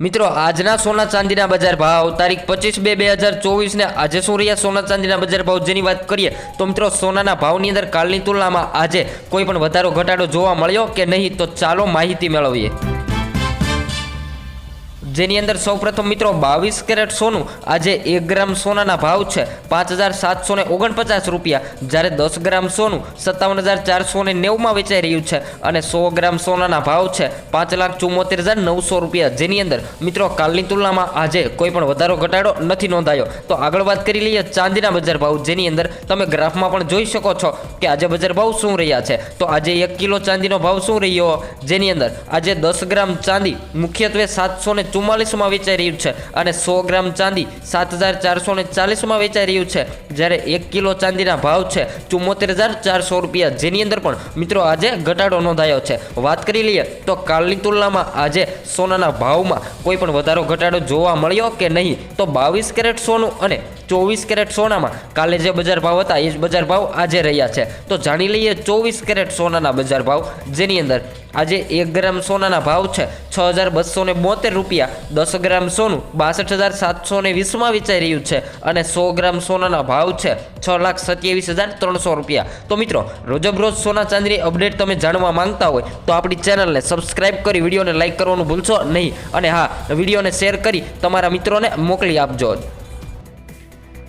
મિત્રો, આજના સોના ચાંદીના બજાર ભાવ, તારીખ પચીસ બે બે હજાર ચોવીસને આજે શું રહ્યા સોના ચાંદીના બજાર ભાવ જેની વાત કરીએ તો મિત્રો, સોનાના ભાવની અંદર કાલની તુલનામાં આજે કોઈ પણ વધારો, ઘટાડો જોવા મળ્યો કે નહીં? તો ચાલો માહિતી મેળવીએ. જેની અંદર સૌપ્રથમ મિત્રો બાવીસ કેરેટ સોનું, આજે એક ગ્રામ સોનાના ભાવ છે. પાંચ હજાર સાતસો ને ઓગણપચાસ રૂપિયા. જ્યારે દસ ગ્રામ સોનું, સત્તાવન હજાર ચારસો ને નેવુંમાં વેચાઈ રહ્યું છે અને સો ગ્રામ સોનાના ભાવ છે પાંચ લાખ ચુમ્મોતેર હજાર નવસો રૂપિયા. જેની અંદર, મિત્રો, કાલની તુલનામાં આજે કોઈ પણ વધારો ઘટાડો નથી નોંધાયો. તો આગળ વાત કરી લઈએ ચાંદીના બજાર ભાવ, જેની અંદર તમે ગ્રાફમાં પણ જોઈ શકો છો કે આજે બજાર ભાવ શું રહ્યા છે. તો આજે એક કિલો ચાંદીનો ભાવ શું રહ્યો? જેની અંદર, આજે દસ ગ્રામ ચાંદી, મુખ્યત્વે સાતસો ને ચુમ્માલીસમાં વેચાઈ રહ્યું છે અને સો ગ્રામ ચાંદી સાત હજાર ચારસો ને ચાલીસમાં વેચાઈ રહ્યું છે. જ્યારે એક કિલો ચાંદીના ભાવ છે ચુમ્મોતેર હજાર ચારસો રૂપિયા. જેની અંદર પણ મિત્રો આજે ઘટાડો નોંધાયો છે. વાત કરી લઈએ તો કાલની તુલનામાં આજે સોનાના ભાવમાં કોઈ પણ વધારો ઘટાડો જોવા મળ્યો કે નહીં? તો બાવીસ કેરેટ સોનું અને ચોવીસ કેરેટ સોનામાં કાલે જે બજાર ભાવ હતા એ જ બજાર ભાવ આજે રહ્યા છે. તો જાણી લઈએ ચોવીસ કેરેટ સોનાના બજાર ભાવ. જેની અંદર આજે એક ગ્રામ સોનાના ભાવ છે છ હજાર બસો ને બોતેર રૂપિયા, દસ ગ્રામ સોનું, બાસઠ હજાર સાતસો ને વીસમાં વેચાઈ રહ્યું છે અને સો ગ્રામ સોનાના ભાવ છે છ લાખ સત્યાવીસ હજાર ત્રણસો રૂપિયા. તો મિત્રો, રોજબરોજ સોના ચાંદીની અપડેટ તમે જાણવા માંગતા હોય તો આપણી ચેનલને સબસ્ક્રાઇબ કરી વિડીયોને લાઇક કરવાનું ભૂલશો નહીં. અને હા, વિડીયોને શેર કરી તમારા મિત્રોને મોકલી આપજો.